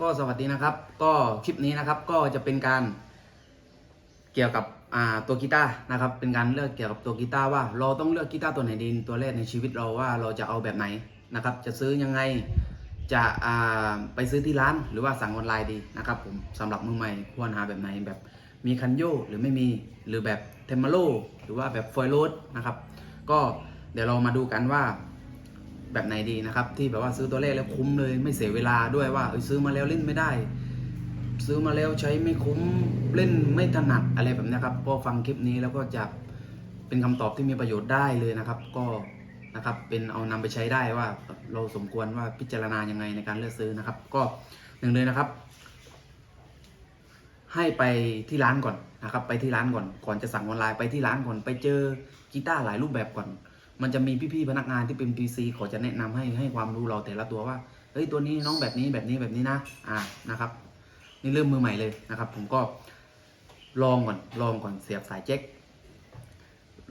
ก็สวัสดีนะครับ ก็คลิปนี้นะครับก็จะเป็นการเกี่ยวกับอ่าตัวกีตาร์นะครับ เป็นการเลือกเกี่ยวกับตัวกีตาร์ว่า เราต้องเลือกกีตาร์ตัวไหนดีตัวแรกในชีวิตเราว่าเราจะเอาแบบไหนนะครับ จะซื้อยังไงจะอ่าไปซื้อที่ร้านหรือว่าสั่งออนไลน์ดีนะครับผมสำหรับมือใหม่ควรหาแบบไหนแบบมีคันโยหรือไม่มีหรือแบบเทมเมโลหรือว่าแบบฟอยล์โรดนะครับ ก็เดี๋ยวเรามาดูกันว่า แบบไหนดีนะครับ ที่แบบว่าซื้อตัวเลขแล้วคุ้มเลย ไม่เสียเวลาด้วยว่าเอยซื้อมาแล้วเล่นไม่ได้ ซื้อมาแล้วใช้ไม่คุ้มเล่นไม่ถนัดอะไรแบบนี้ครับพอฟังคลิปนี้แล้วก็จะเป็นคำตอบที่มีประโยชน์ได้เลยนะครับ ก็นะครับเป็นเอานำไปใช้ได้ว่าเราสมควรว่าพิจารณายังไงในการเลือกซื้อนะครับ ก็หนึ่งเลยนะครับ ให้ไปที่ร้านก่อนนะครับ ไปที่ร้านก่อนก่อนจะสั่งออนไลน์ไปที่ร้านก่อนไปเจอกีตาร์หลายรูปแบบก่อน มันจะมีพี่ๆพนักงานที่เป็น PC เขาจะแนะนำให้ให้ความรู้เราแต่ละตัวว่าเฮ้ยตัวนี้น้องแบบนี้แบบนี้แบบนี้นะอ่านะครับ นี่เริ่มมือใหม่เลยนะครับ ผมก็ลองก่อนลองก่อนเสียบสายแจ็ค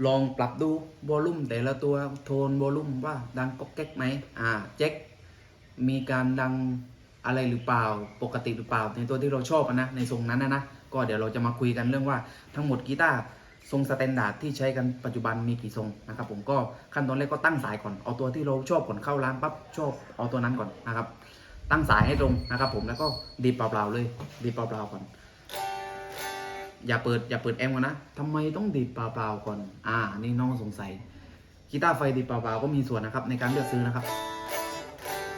ลองปรับดูวอลลุ่มแต่ละตัวโทนวอลลุ่มว่าดังก๊อกแก๊กไหมอ่าแจ็คมีการดังอะไรหรือเปล่าปกติหรือเปล่า ในตัวที่เราชอบนะในทรงนั้นนะนะก็เดี๋ยวเราจะมาคุยกันเรื่องว่าทั้งหมดกีตาร์ ทรงสแตนดาร์ดที่ใช้กันปัจจุบันมีกี่ทรงนะครับผมก็ขั้นตอนแรกก็ตั้งสายก่อนเอาตัวที่เราชอบก่อนเข้าร้านปั๊บชอบเอาตัวนั้นก่อนนะครับ ตั้งสายให้ตรงนะครับ ผมแล้วก็ดีเปล่าๆเลยดีเปล่าๆก่อน อย่าเปิดอย่าเปิดแอมก่อนนะทำไมต้องดีเปล่าๆก่อน อ่า นี่น้องสงสัยกีตาร์ไฟดีเปล่าๆก็มีส่วนนะครับในการเลือกซื้อนะครับ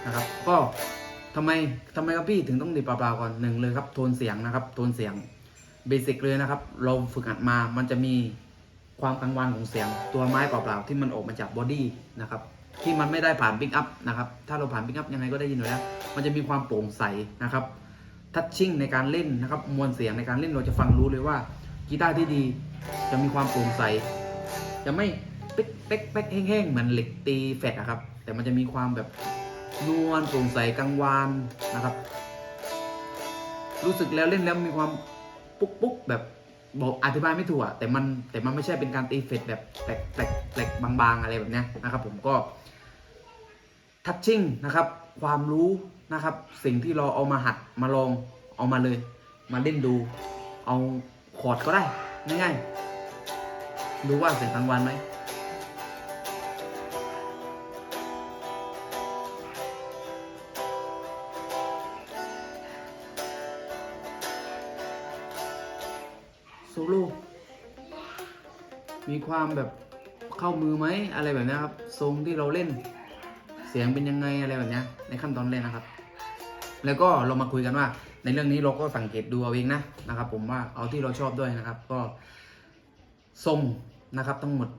นะครับ ก็ทำไมทำไมครับพี่ถึงต้องดีเปล่าๆก่อนหนึ่งเลยครับโทนเสียงนะครับโทนเสียง เบสิกเลยนะครับ เราฝึกหัดมามันจะมีความกังวานของเสียงตัวไม้เปล่าๆที่มันออกมาจากบอดี้นะครับที่มันไม่ได้ผ่านปิกอัพนะครับ ถ้าเราผ่านปิกอัพยังไงก็ได้ยินอยู่แล้ว มันจะมีความโปร่งใสนะครับ ทัชชิ่งในการเล่นนะครับ มวลเสียงในการเล่นเราจะฟังรู้เลยว่ากีตาร์ที่ดีจะมีความโปร่งใส จะไม่เป๊กเป๊กเป๊กแห้งๆเหมือนเหล็กตีแฟดนะครับ แต่มันจะมีความแบบนวลโปร่งใสกังวานนะครับ รู้สึกแล้วเล่นแล้วมีความ ปุ๊กปุ๊กแบบบอกอธิบายไม่ถูกอะแต่มันแต่มันไม่ใช่เป็นการตีเฟดแบบแปลกแปลกแปลกบางๆอะไรแบบนี้นะครับ ผมก็ทัชชิ่งนะครับ ความรู้นะครับ สิ่งที่เราเอามาหัดมาลองเอามาเลย มาเล่นดู เอาคอร์ดก็ได้ง่ายๆดูว่าเสียงทางวันไหม โซโล่มีความแบบเข้ามือไหมอะไรแบบนี้ครับ ทรงที่เราเล่นเสียงเป็นยังไงอะไรแบบนี้ในขั้นตอนแรกนะครับ แล้วก็เรามาคุยกันว่า ในเรื่องนี้เราก็สังเกตดูเอาเองนะนะครับ ผมว่าเอาที่เราชอบด้วยนะครับ ก็ทรงนะครับทั้งหมด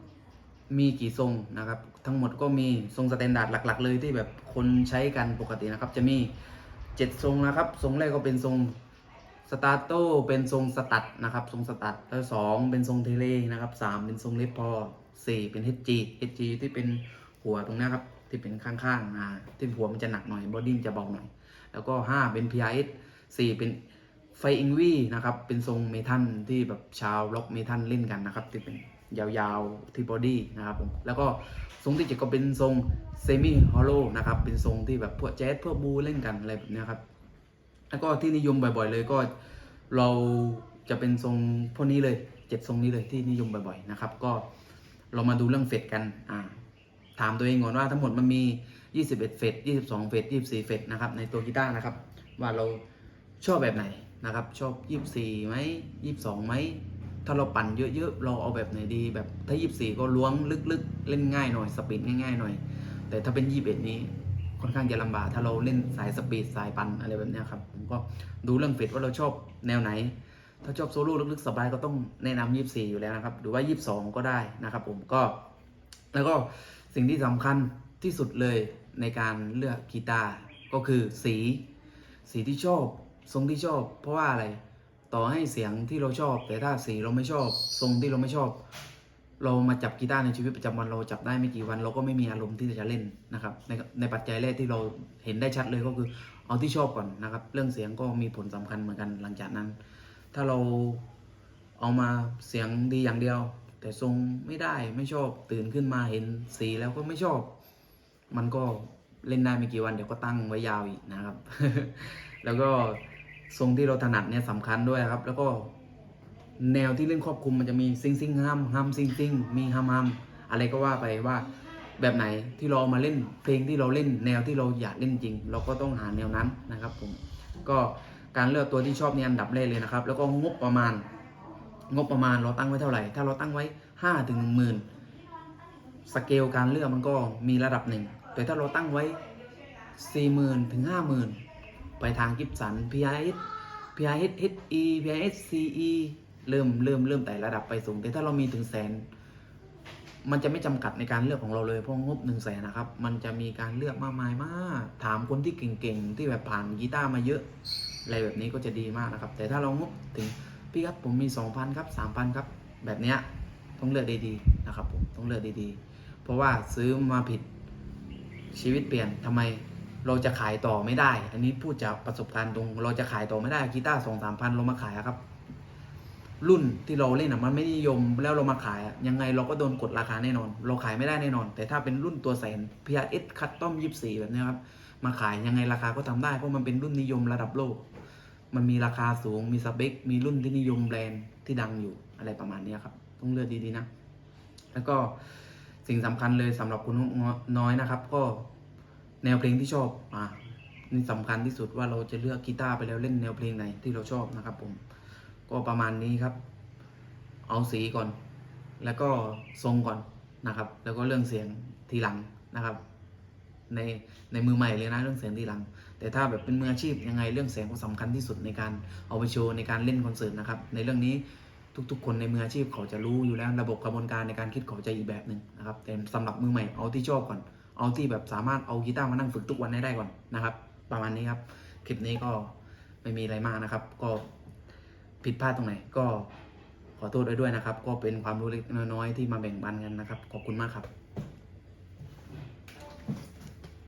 มีกี่ทรงนะครับ ทั้งหมดก็มีทรงสแตนดาร์ดหลัก ๆ เลยที่แบบคนใช้กันปกตินะครับ จะมีเจ็ดทรงนะครับ ทรงแรกก็เป็นทรง สตาร์โตเป็นทรงสตัดนะครับ ทรงสตัดแล้วสองเป็นทรงเทเลนะครับสามเป็นทรงเลปพอสี่เป็น HG HG ที่เป็นหัวตรงนี้ครับ ที่เป็นข้างๆอ่าที่หัวมันจะหนักหน่อยบอดี้มันจะเบาหน่อย แล้วก็5เป็น PRS 4เป็นไฟอิงวีนะครับ เป็นทรงเมทัลที่แบบชาวล็อกเมทัลเล่นกันนะครับที่เป็นยาวๆที่บอดี้นะครับผมแล้วก็ทรงที่เจ็ดก็เป็นทรงเซมิฮอลโลนะครับ เป็นทรงที่แบบพวกแจ๊สพวกบูเล่นกันอะไรแบบนี้ครับ แล้วก็ที่นิยมบ่อยๆเลยก็เราจะเป็นทรงพวกนี้เลยเจ็ดทรงนี้เลยที่นิยมบ่อยๆนะครับ ก็เรามาดูเรื่องเฟดกันอ่าถามตัวเองก่อนว่าทั้งหมดมันมี 21 เฟด22 เฟด24 เฟดนะครับในตัวกีตาร์นะครับ ว่าเราชอบแบบไหนนะครับ ชอบ 24ไหม22ไหมถ้าเราปั่นเยอะๆเราเอาแบบไหนดี แบบถ้า 24 ก็ล้วงลึกๆ เล่นง่ายหน่อยสปีดง่ายๆหน่อย แต่ถ้าเป็น 21 นี้ค่อนข้างจะลำบากถ้าเราเล่นสายสปีดสายปั่นอะไรแบบนี้ครับ ก็ดูเรื่องเฟดว่าเราชอบแนวไหน ถ้าชอบโซโล่ลึกๆสบายก็ต้องแนะนำ24 อยู่แล้วนะครับ หรือว่า 22 ก็ได้นะครับ ผมก็ แล้วก็สิ่งที่สำคัญที่สุดเลยในการเลือกกีตาร์ก็คือสี สีที่ชอบทรงที่ชอบ เพราะว่าอะไร ต่อให้เสียงที่เราชอบ แต่ถ้าสีเราไม่ชอบ ทรงที่เราไม่ชอบ เรามาจับกีตาร์ในชีวิตประจำวันเราจับได้ไม่กี่วันเราก็ไม่มีอารมณ์ที่จะเล่นนะครับในในปัจจัยแรกที่เราเห็นได้ชัดเลยก็คือเอาที่ชอบก่อนนะครับ เรื่องเสียงก็มีผลสำคัญเหมือนกันหลังจากนั้น ถ้าเราเอามาเสียงดีอย่างเดียว แต่ทรงไม่ได้ไม่ชอบตื่นขึ้นมาเห็นสีแล้วก็ไม่ชอบ มันก็เล่นได้ไม่กี่วันเดี๋ยวก็ตั้งไว้ยาวอีกนะครับ แล้วก็ทรงที่เราถนัดเนี่ยสำคัญด้วยครับ แล้วก็ แนวที่เล่นครอบคลุมมันจะมีซิงซิงฮัมฮัมซิงซิงมีฮัมฮัมอะไรก็ว่าไปว่า แบบไหนที่เราเอามาเล่นเพลงที่เราเล่นแนวที่เราอยากเล่นจริง เราก็ต้องหาแนวนั้นนะครับผมก็การเลือกตัวที่ชอบนี่อันดับแรกเลยนะครับ แล้วก็งบประมาณ งบประมาณเราตั้งไว้เท่าไหร่ ถ้าเราตั้งไว้ห้าถึงหนึ่งหมื่นสเกลการเลือกมันก็มีระดับหนึ่งแต่ถ้าเราตั้งไว้สี่หมื่นถึงห้าหมื่นไปทางกิฟสัน PIS PIS HE PIS CE เเริ่มเริ่มเริ่มแต่ระดับไปสูง แต่ถ้าเรามีถึงแสน มันจะไม่จำกัดในการเลือกของเราเลยเพราะงบหนึ่งแสนนะครับ มันจะมีการเลือกมากมายมาก ถามคนที่เก่งๆ ที่แบบผ่านกีตาร์มาเยอะ อะไรแบบนี้ก็จะดีมากนะครับ แต่ถ้าเรางบถึงพี่ครับผมมี2,000ครับ3,000ครับ แบบเนี้ยต้องเลือกดีๆนะครับผมต้องเลือกดีๆ เพราะว่าซื้อมาผิดชีวิตเปลี่ยนทำไมเราจะขายต่อไม่ได้ อันนี้พูดจากประสบการณ์ตรง เราจะขายต่อไม่ได้กีตาร์สองสามพันเรามาขายครับ รุ่นที่เราเล่นอะมันไม่นิยมแล้วเรามาขายอะยังไงเราก็โดนกดราคาแน่นอน เราขายไม่ได้แน่นอน แต่ถ้าเป็นรุ่นตัวแสน PRS คัตตอม24แบบนี้ครับมาขายยังไงราคาก็ทำได้เพราะมันเป็นรุ่นนิยมระดับโลก มันมีราคาสูงมีสเปค มีรุ่นที่นิยมแบรนด์ที่ดังอยู่อะไรประมาณนี้ครับ ต้องเลือกดีๆนะ แล้วก็สิ่งสำคัญเลยสำหรับคุณน้อยนะครับ ก็แนวเพลงที่ชอบอะนี่สำคัญที่สุดว่าเราจะเลือกกีตาร์ไปแล้วเล่นแนวเพลงไหนที่เราชอบนะครับผม ก็ประมาณนี้ครับ เอาสีก่อน แล้วก็ทรงก่อนนะครับ แล้วก็เรื่องเสียงทีหลังนะครับ ในในมือใหม่เลยนะเรื่องเสียงทีหลัง แต่ถ้าแบบเป็นมืออาชีพยังไงเรื่องเสียงก็สำคัญที่สุดในการเอาไปโชว์ในการเล่นคอนเสิร์ตนะครับ ในเรื่องนี้ทุก ๆ คนในมืออาชีพเขาจะรู้อยู่แล้วระบบกระบวนการในการคิดเขาจะอีกแบบหนึ่งนะครับ แต่สำหรับมือใหม่เอาที่ชอบก่อน เอาที่แบบสามารถเอากีตาร์มานั่งฝึกทุกวันให้ได้ก่อนนะครับ ประมาณนี้ครับ คลิปนี้ก็ไม่มีอะไรมากนะครับ ก็ ผิดพลาดตรงไหนก็ขอโทษด้วยด้วยนะครับ ก็เป็นความรู้เล็กน้อยที่มาแบ่งปันกันนะครับ ขอบคุณมากครับ